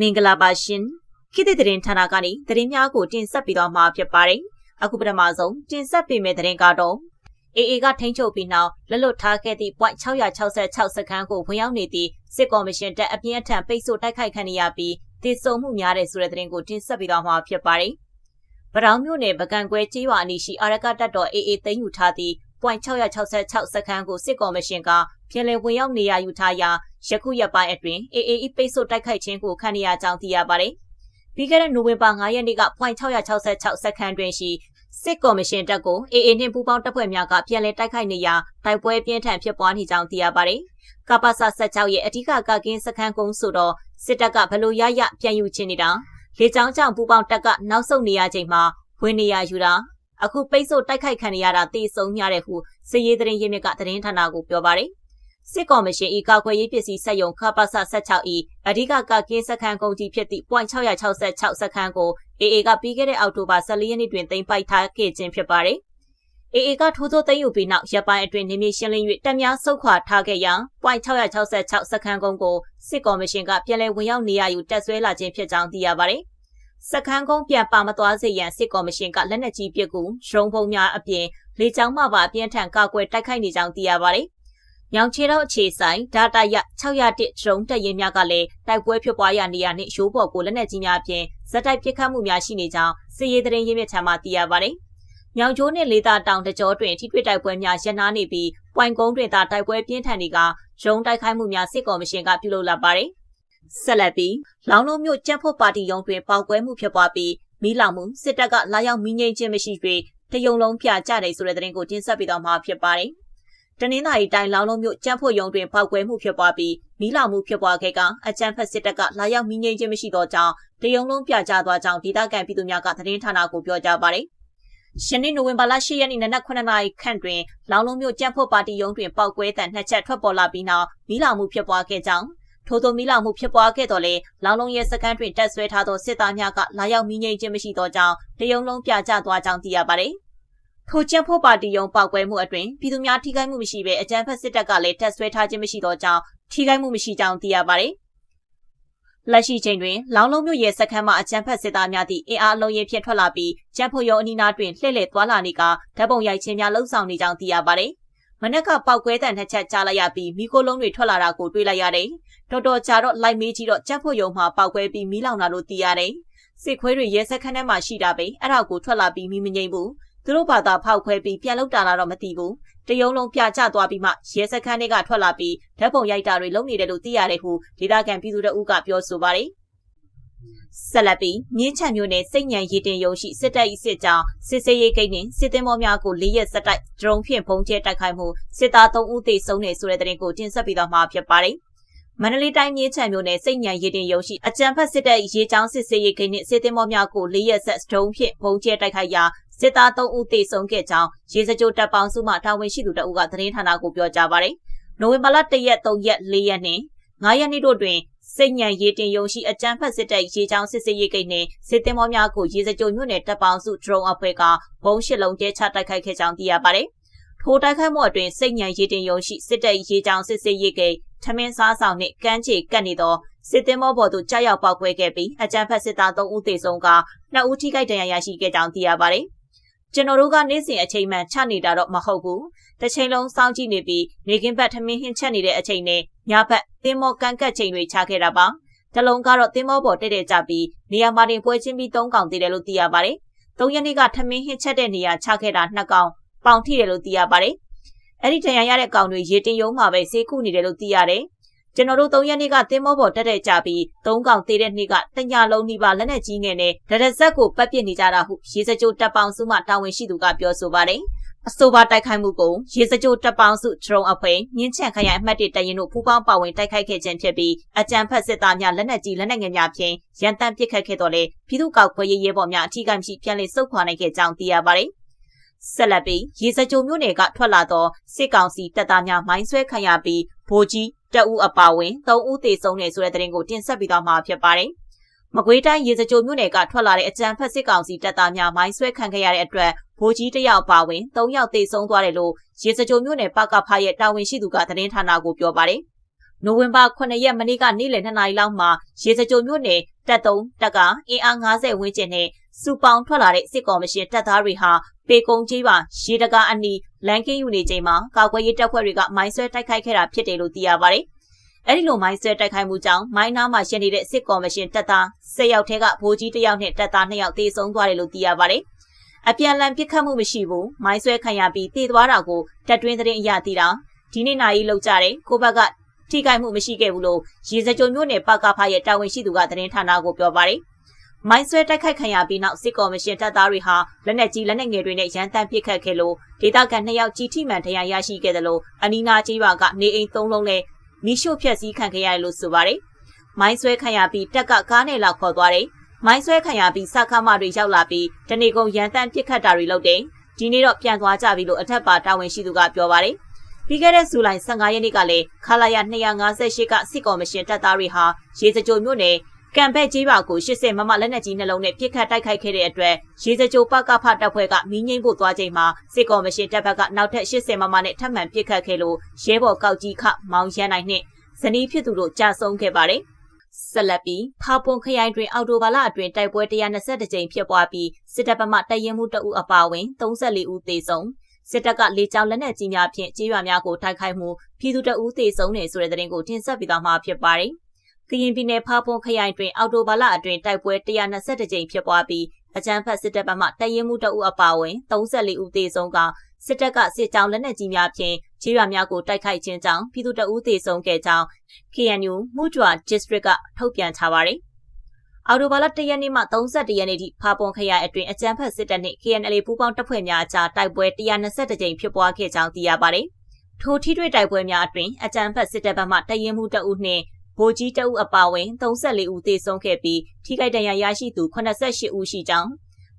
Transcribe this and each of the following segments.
မင်္ဂလာပါရှင်ခေတ်သစ်သတင်းဌာနကနေသတင်းများကိုတင်ဆက်ပေးသွားမှာဖြစ်ပါတယ်အခုပထမဆုံးတင်ဆက်ပေးမယ့်သတင်းကတော့ AA ကထိန်းချုပ်ပြီးနောက်လက်လွတ်ထားခဲ့သည့် .666 စခန်းကိုဝင်ရောက်နေသည့်စစ်ကော်မရှင်တပ်အပြင်းအထန်ပိတ်ဆို့တိုက်ခိုက်ခံရပြီးတည်ဆုံမှုများတဲ့ဆိုတဲ့သတင်းကိုတင်ဆက်ပေးသွားမှာဖြစ်ပါတယ်ပရောင်မြို့နယ်ပကံကွဲကြေးရွာအနီးရှိအာရကတပ်တော် AA သိမ်းယူထားသည့် .666 စခန်းကိုစစ်ကော်မရှင်ကပြည်လည်ဝင်ရောက်နေရယူထားရာယခုရက်ပိုင်းအတွင်း AAE ပိတ်ဆို့တိုက်ခိုက်ခြင်းကိုခံရကြောင်းသိရပါတယ်။ပြီးခဲ့တဲ့နိုဝင်ဘာ9ရက်နေ့က .666 စခန်းတွင်ရှိစစ်ကော်မရှင်တပ်ကို AA နှင့်ပူးပေါင်းတပ်ဖွဲ့များကပြန်လည်တိုက်ခိုက်နေရာတိုက်ပွဲပြင်းထန်ဖြစ်ပွားနေကြောင်းသိရပါတယ်။ကပ္ပစ16ရဲ့အ धिक ကကင်းစခန်းကုန်းဆိုတော့စစ်တပ်ကဘလို့ရရပြန်ယူခြင်းနေတာလေကြောင်းကြောင့်ပူးပေါင်းတပ်ကနောက်ဆုတ်နေရချိန်မှာဝင်နေရယူတာ အခုပိတ်ဆို့တိုက်ခိုက်ခံရတာတည်ဆုံရတဲ့ဟုစစ်ရေးသတင်းရင်းမြစ်ကသတင်းဌာနကိုပြောပါတယ်စစ်ကော်မရှင်ဤကာကွယ်ရေးပစ္စည်းစက်ယုံခပစ16ဤအဓိကကကင်းစခန်းကုန်ကြီးဖြစ်သည့် .666 စခန်းကို AA ကပြီးခဲ့တဲ့အောက်တိုဘာ14ရက်နေ့တွင်သိမ်းပိုက်ထားခဲ့ခြင်းဖြစ်ပါတယ်။ AA ကထိုးထိုးသိမ်းယူပြီးနောက်ရပ်ပိုင်းအတွင်းနေမြေရှင်းလင်း၍တပ်များဆုတ်ခွာထားခဲ့ရာ .666 စခန်းကုန်းကိုစစ်ကော်မရှင်ကပြန်လည်ဝင်ရောက်နေရယူတက်ဆွဲလာခြင်းဖြစ်ကြောင်းသိရပါတယ်။ စခန်းကုန်းပြန်ပါမသွားစေရန်စစ်ကော်မရှင်ကလက်နက်ကြီးပစ်ကူရုံးဖုံများအပြင်လေကြောင်းမှပါအပြင်းထန်ကာကွယ်တိုက်ခိုက်နေကြောင်းသိရပါတယ်။။ရောင်ချေတော့အခြေဆိုင်ဒါတာရ601ဒရုန်းတပ်ရင်းများကလည်းတိုက်ပွဲဖြစ်ပွားရနေရနှင့်ရိုးပေါ်ကိုလက်နက်ကြီးများဖြင့်ဇက်တိုက်ပစ်ခတ်မှုများရှိနေကြောင်းစစ်ရေးသတင်းရင်းမြစ်ထံမှသိရပါတယ်။မြောင်ကျိုးနှင့်လေးသာတောင်တကြောတွင်ထိတွေ့တိုက်ပွဲများရပ်နားနေပြီးပွိုင်ကုန်းတွင်သာတိုက်ပွဲပြင်းထန်နေကရုံးတိုက်ခိုက်မှုများစစ်ကော်မရှင်ကပြုလုပ်လာပါတယ်။ ဆက်လက်ပြီးလောင်လုံးမြို့ကြက်ဖို့ပါတီရုံးတွင်ပေါက်ကွဲမှုဖြစ်ပွားပြီးမီးလောင်မှုစစ်တပ်ကလာရောက်မီးငိမ့်ခြင်းမရှိ၍တယုံလုံးပြကြတယ်ဆိုတဲ့သတင်းကိုတင်ဆက်ပေးတော့မှာဖြစ်ပါတယ်။တနင်္သာရီတိုင်းလောင်လုံးမြို့ကြံ့ဖို့ရုံတွင်ဖောက်ကွဲမှုဖြစ်ပွားပြီးမီးလောင်မှုဖြစ်ပွားခဲ့ကအကြမ်းဖက်စစ်တပ်ကလာရောက်မီးငြိမ်းခြင်းမရှိသောကြောင့်တရုံလုံးပြကြသွားကြောင်းဒေသခံပြည်သူများကသတင်းဌာနကိုပြောကြားပါတယ်။ရှနေ့နိုဝင်ဘာလ10ရက်နေ့နနက်9နာရီခန့်တွင်လောင်လုံးမြို့ကြံ့ဖို့ပါတီရုံးတွင်ပောက်ကွဲတဲ့နှစ်ချက်ထွက်ပေါ်လာပြီးနောက်မီးလောင်မှုဖြစ်ပွားခဲ့ကြောင်း ထို့သောမီးလောင်မှုဖြစ်ပွားခဲ့တော့လေလောင်လုံးရဲ့စခန်းတွင်တက်ဆွဲထားသောစစ်သားများကလာရောက်မီးငြိမ်းခြင်းမရှိသောကြောင့်တရုံလုံးပြကြသွားကြောင်းသိရပါတယ်။ထိုကျက်ဖို့ပါတီယုံပောက်ကွဲမှုအတွင်ပြည်သူများထိခိုက်မှုမရှိဘဲအကြမ်းဖက်စစ်တပ်ကလည်းတက်ဆွဲထားခြင်းမရှိသောကြောင့်ထိခိုက်မှုမရှိကြောင်းသိရပါတယ်။လက်ရှိချိန်တွင်လောင်လုံးမြို့ရဲ့စခန်းမှာအကြမ်းဖက်စစ်သားများသည့်အင်အားလုံးရင်ဖြင့်ထွက်လာပြီးကျန်းဖို့ရုံအနီးနားတွင်လှည့်လည်သွားလာနေကဓာတ်ပုံရိုက်ခြင်းများလှုပ်ဆောင်နေကြောင်းသိရပါတယ်။ မနက်ကပောက်ကွဲတဲ့နှစ်ချက်ကြားလိုက်ရပြီးမိခိုးလုံးတွေထွက်လာတာကိုတွေ့လိုက်ရတယ်။တော်တော်ကြာတော့လိုက်မေးကြည့်တော့ကျန်းဖို့ရုံမှာပောက်ကွဲပြီးမီးလောင်တာလို့သိရတယ်။စစ်ခွေးတွေရဲစခန်းထဲမှာရှိတာပဲအဲ့ဒါကိုထွက်လာပြီးမီးမငိမ့်ဘူးသူတို့ဘာသာဖောက်ခွဲပြီးပြန်လုတာလာတော့မသိဘူးတယုံလုံးပြကျသွားပြီးမှရဲစခန်းတွေကထွက်လာပြီးဓာတ်ပုံရိုက်တာတွေလုပ်နေတယ်လို့သိရတယ်ဟုဒေသခံပြည်သူတို့ကပြောဆိုပါတယ် ဆက်လက်ပြီးမြင်းချံမျိုးနယ်စိတ်ညံရည်တင်ရုံရှိစစ်တပ်၏စစ်ကြောင်းစစ်စေးရေးဂိတ်နှင့်စစ်သည်မောများကိုလေးရက်စက်တိုက်ဒရုန်းဖြင့်ပုံကျဲတိုက်ခိုက်မှုစစ်သား3ဦးသေဆုံးနေဆိုတဲ့တဲ့ရင်ကိုတင်ဆက်ပြီးတော့မှာဖြစ်ပါတယ်။မန္တလေးတိုင်းမြင်းချံမြို့နယ်စိတ်ညံရည်တင်ရုံရှိအကြံဖက်စစ်တပ်ရေချောင်းစစ်စေးရေးဂိတ်နှင့်စစ်သည်မောများကိုလေးရက်ဆက်ဒရုန်းဖြင့်ပုံကျဲတိုက်ခိုက်ရာစစ်သား3ဦးသေဆုံးခဲ့ကြောင်းရေစကြိုတပ်ပေါင်းစုမှတာဝန်ရှိသူတအုပ်ကသတင်းဌာနကိုပြောကြားပါတယ်။နိုဝင်ဘာလ1ရက်3ရက်4ရက်နှင့်9ရက်နေ့တို့တွင် စိတ်ညံရေးတင်ယုံရှိအကြမ်းဖက်စစ်တပ်ရေချောင်းစစ်စေးရေးကိန်းနှင့်စစ်သည်မောများကိုရေစကြိုမြို့နယ်တပ်ပေါင်းစုဒရုန်းအဖွဲ့ကဘုံရှစ်လုံးကျဲချတိုက်ခိုက်ခဲ့ကြောင်းသိရပါတယ်။ထိုတိုက်ခိုက်မှုအတွင်းစိတ်ညံရေးတင်ယုံရှိစစ်တပ်ရေချောင်းစစ်စေးရေးကိန်းထမင်းစားဆောင်နှင့်ကမ်းခြေကပ်နေသောစစ်သည်မောပေါ်သို့ကြားရောက်ပောက်ကွဲခဲ့ပြီးအကြမ်းဖက်စစ်သား3ဦးသေဆုံးက2ဦးထိခိုက်ဒဏ်ရာရရှိခဲ့ကြောင်းသိရပါတယ်။ကျွန်တော်တို့ကနေ့စဉ်အချိန်မှန်ချနေတာတော့မဟုတ်ဘူး တစ်ချိန်လုံးစောင့်ကြည့်နေပြီးနေကင်းဘက်ထမင်းဟင်းချက်နေတဲ့အချိန်နဲ့ညဘက်သင်းမောကန်ကတ်ချိန်တွေချခဲ့တာပါတလုံးကတော့သင်းမောပေါ်တက်တက်ကြပြီးနေရာမှာတင်ပွဲချင်းပြီး၃កောင်သေးတယ်လို့သိရပါတယ်၃ရက်နေ့ကထမင်းဟင်းချက်တဲ့နေရာချခဲ့တာ၂កောင်ပေါင်ထိတယ်လို့သိရပါတယ်အဲ့ဒီထံရရတဲ့ကောင်တွေရေတင်ယုံမှာပဲဈေးခုနေတယ်လို့သိရတယ်ကျွန်တော်တို့၃ရက်နေ့ကတင်းမောပေါ်တက်တဲ့ကြပြီး၃កောင်သေးတဲ့နေ့ကတညလုံးနှိပါလက်နဲ့ကြီးငယ်နဲ့ဒရဇက်ကိုပတ်ပစ်နေကြတာဟုရေစကြိုတပ်ပေါင်းစုမှတာဝန်ရှိသူကပြောဆိုပါတယ်။ အဆိုပါတိုက်ခိုက်မှုကိုရေစကြိုတပ်ပေါင်းစုဒရုန်းအဖွဲ့မြင်းချံခရိုင်အမှတ်၁တရင်တို့ပူးပေါင်းပါဝင်တိုက်ခိုက်ခဲ့ခြင်းဖြစ်ပြီးအကြံဖက်စစ်သားများလက်နက်ကြီးလက်နက်ငယ်များဖြင့်ရန်တမ်းပစ်ခတ်ခဲ့တော့လေပြည်သူ့ကောက်ခွဲရေးရဲဘော်များအထူးကမရှိပြန်လည်စုခွာနိုင်ခဲ့ကြောင်းသိရပါတယ်။ဆက်လက်ပြီးရေစကြိုမြို့နယ်ကထွက်လာသောစစ်ကောင်စီတပ်သားများမိုင်းဆွဲခံရပြီးဗိုလ်ကြီးတအူးအပါဝင်၃ဦးသေဆုံးနေဆိုတဲ့သတင်းကိုတင်ဆက်ပြီးသွားမှာဖြစ်ပါတယ်။မကွေးတိုင်းရေစကြိုမြို့နယ်ကထွက်လာတဲ့အကြံဖက်စစ်ကောင်စီတပ်သားများမိုင်းဆွဲခံခဲ့ရတဲ့အတွက် ဗိုလ်ကြီးတယောက်ပါဝင်၃ယောက်သေဆုံးသွားတယ်လို့ရေစကြိုမြို့နယ်ပကဖရဲ့တာဝန်ရှိသူကသတင်းဌာနကိုပြောပါတယ်။နိုဝင်ဘာ9ရက်မနေ့ကနေ့လယ်2နာရီလောက်မှာရေစကြိုမြို့နယ်တပ်သုံးတပ်ကအင်အား90ဝန်းကျင်နဲ့စူပေါင်းထွက်လာတဲ့စစ်ကော်မရှင်တပ်သားတွေဟာပေကုံကြီးပါရေတကာအနီးလန်ကင်းယူနေချိန်မှာကာကွယ်ရေးတပ်ဖွဲ့တွေကမိုင်းဆွဲတိုက်ခိုက်ခဲ့တာဖြစ်တယ်လို့သိရပါတယ်။အဲဒီလိုမိုင်းဆွဲတိုက်ခိုက်မှုကြောင့်မိုင်းနားမှာရှိနေတဲ့စစ်ကော်မရှင်တပ်သား၁၀ယောက်ထဲကဗိုလ်ကြီးတစ်ယောက်နဲ့တပ်သား၂ယောက်သေဆုံးသွားတယ်လို့သိရပါတယ်။ အပြန်လန်ပစ်ခတ်မှုမရှိဘူးမိုင်းဆွဲခံရပြီးတည်သွားတာကိုတပ်တွင်းသတင်းအရသိတာဒီနေ့နိုင်လောက်ကြတယ်ကိုဘက်ကထိခိုက်မှုမရှိခဲ့ဘူးလို့ရေစကြိုမျိုးနယ်ပကဖရဲ့တာဝန်ရှိသူကသတင်းဌာနကိုပြောပါတယ်။မိုင်းဆွဲတိုက်ခိုက်ခံရပြီးနောက်စစ်ကော်မရှင်တပ်သားတွေဟာလက်နက်ကြီးလက်နက်ငယ်တွေနဲ့ရန်တမ်းပစ်ခတ်ခဲ့လို့ဒေသခံနှစ်ယောက်ကြီးထိမှန်တရားရရှိခဲ့တယ်လို့အနီးနားကြီးပါကနေအိမ်သုံးလုံးနဲ့မိရှို့ဖျက်ဆီးခံခဲ့ရတယ်လို့ဆိုပါတယ်။မိုင်းဆွဲခံရပြီးတက်ကကားနဲ့လောက်ခေါ်သွားတယ်။ မိုင်းဆွဲခံရပြီးစခါမတွေရောက်လာပြီးတနေကုန်ရန်တမ်းပစ်ခတ်တာတွေလုပ်တယ်။ဒီနေ့တော့ပြန်သွားကြပြီလို့အထက်ပါတာဝန်ရှိသူကပြောပါတယ်။ပြီးခဲ့တဲ့ဇူလိုင်15ရက်နေ့ကလည်းခလာရ258ကစစ်ကော်မရှင်တပ်သားတွေဟာရေစကြိုမြို့နယ်ကံဘက်ကြီးပါကို80မမလက်နက်ကြီးနှလုံးနဲ့ပစ်ခတ်တိုက်ခိုက်ခဲ့တဲ့အတွက်ရေစကြိုပကဖတပ်ဖွဲ့ကမီးငိမ့်ဖို့သွားချိန်မှာစစ်ကော်မရှင်တပ်ဘက်ကနောက်ထပ်80မမနဲ့ထပ်မံပစ်ခတ်ခဲ့လို့ရဲဘော်ကောက်ကြီးခမောင်ရန်နိုင်နှင့်ဇနီးဖြစ်သူတို့ကြာဆုံးခဲ့ပါတယ်။ ဆက်လက်ပြီးဖာပွန်ခရိုင်တွင်အော်တိုဘာလအတွင်းတိုက်ပွဲ120ကြိမ်ဖြစ်ပွားပြီးစစ်တပ်ဗမာတရင်မှုတအုပ်အပါအဝင်34ဦးသေဆုံးစစ်တပ်ကလေကြောင်းလက်နက်ကြီးများဖြင့်ကြေးရွာများကိုတိုက်ခိုက်မှုပြည်သူတအုပ်သေဆုံးနေဆိုတဲ့သတင်းကိုတင်ဆက်ပေးသွားမှာဖြစ်ပါတယ်။ကရင်ပြည်နယ်ဖားပွန်ခရိုင်တွင်အော်တိုဘာလအတွင်းတိုက်ပွဲ120ကြိမ်ဖြစ်ပွားပြီးအကြမ်းဖက်စစ်တပ်ဘက်မှတရင်မှုတအုပ်အပါအဝင်34ဦးသေဆုံးက စစ်တပ်ကစစ်ကြောင်းလက်နက်ကြီးများဖြင့်ခြေရွာများကိုတိုက်ခိုက်ခြင်းကြောင့်ပြည်သူတအုပ်သေဆုံးခဲ့ကြောင်း KNU မှုကြွ district ကထုတ်ပြန်ထားပါတယ်။အော်တိုဘာလ၁ရက်နေ့မှ31ရက်နေ့ထိဖာပွန်ခရိုင်အတွင်းအကြမ်းဖက်စစ်တပ်နှင့် KNL ပူးပေါင်းတပ်ဖွဲ့များအကြားတိုက်ပွဲ120ကြိမ်ဖြစ်ပွားခဲ့ကြောင်းသိရပါတယ်။ထိုထိတွေ့တိုက်ပွဲများအတွင်းအကြမ်းဖက်စစ်တပ်ဘက်မှတရင်မှုတအုပ်နှင့်ဗိုလ်ကြီးတအုပ်အပါအဝင်34ဦးသေဆုံးခဲ့ပြီးထိခိုက်ဒဏ်ရာရရှိသူ88ဦးရှိကြောင်း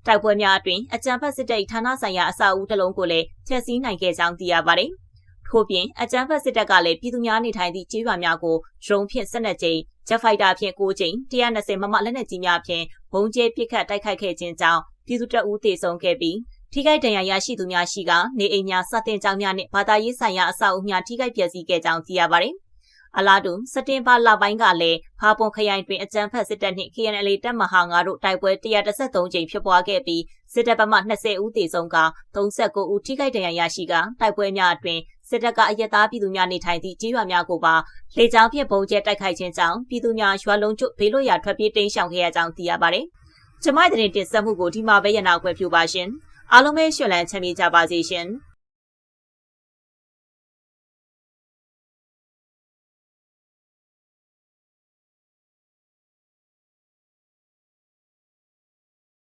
တိုက်ပွဲများအတွင်းအကြမ်းဖက်စစ်တပ်ဌာနဆိုင်ရာအဆောက်အဦတစ်လုံးကိုလည်းဖျက်ဆီးနိုင်ခဲ့ကြောင်းသိရပါတယ်။ထို့ပြင်အကြမ်းဖက်စစ်တပ်ကလည်းပြည်သူများနေထိုင်သည့်ကျေးရွာများကိုဒရုန်းဖြင့်ဆက်နက်ကြိမ်ဂျက်ဖိုက်တာဖြင့်9ကြိမ်120မမလက်နက်ကြီးများဖြင့်ဘုံကျဲပစ်ခတ်တိုက်ခိုက်ခဲ့ခြင်းကြောင့်ပြည်သူတပ်ဦးသေဆုံးခဲ့ပြီးထိခိုက်ဒဏ်ရာရရှိသူများရှိကနေအိမ်များစတင်ကြောင်းများနှင့်ဘာသာရေးဆိုင်ရာအဆောက်အဦများထိခိုက်ပျက်စီးခဲ့ကြောင်းသိရပါတယ်။ အလားတူစတင်ပါလပိုင်းကလည်းဖာပွန်ခရိုင်တွင်အကြမ်းဖက်စစ်တပ်နှင့် KNL တပ်မဟာ9တို့တိုက်ပွဲ133ကြိမ်ဖြစ်ပွားခဲ့ပြီးစစ်တပ်ဘက်မှ20ဦးသေဆုံးက39ဦးထိခိုက်ဒဏ်ရာရရှိကတိုက်ပွဲများအတွင်စစ်တပ်ကအရက်သားပြည်သူများနေထိုင်သည့်ကြေးရွာများကိုပါလေကြောင်းဖြင့်ပုံကျဲတိုက်ခိုက်ခြင်းကြောင့်ပြည်သူများရွာလုံးကျွတ်ဘေးလွတ်ရာထွက်ပြေးတိမ်းရှောင်ခဲ့ရကြောင်းသိရပါတယ်။ကျမတဲ့တင်ဆက်မှုကိုဒီမှာပဲရနာခွဲပြုပါရှင်။အားလုံးပဲရှင်လန်းချမ်းမြေ့ကြပါစေရှင်။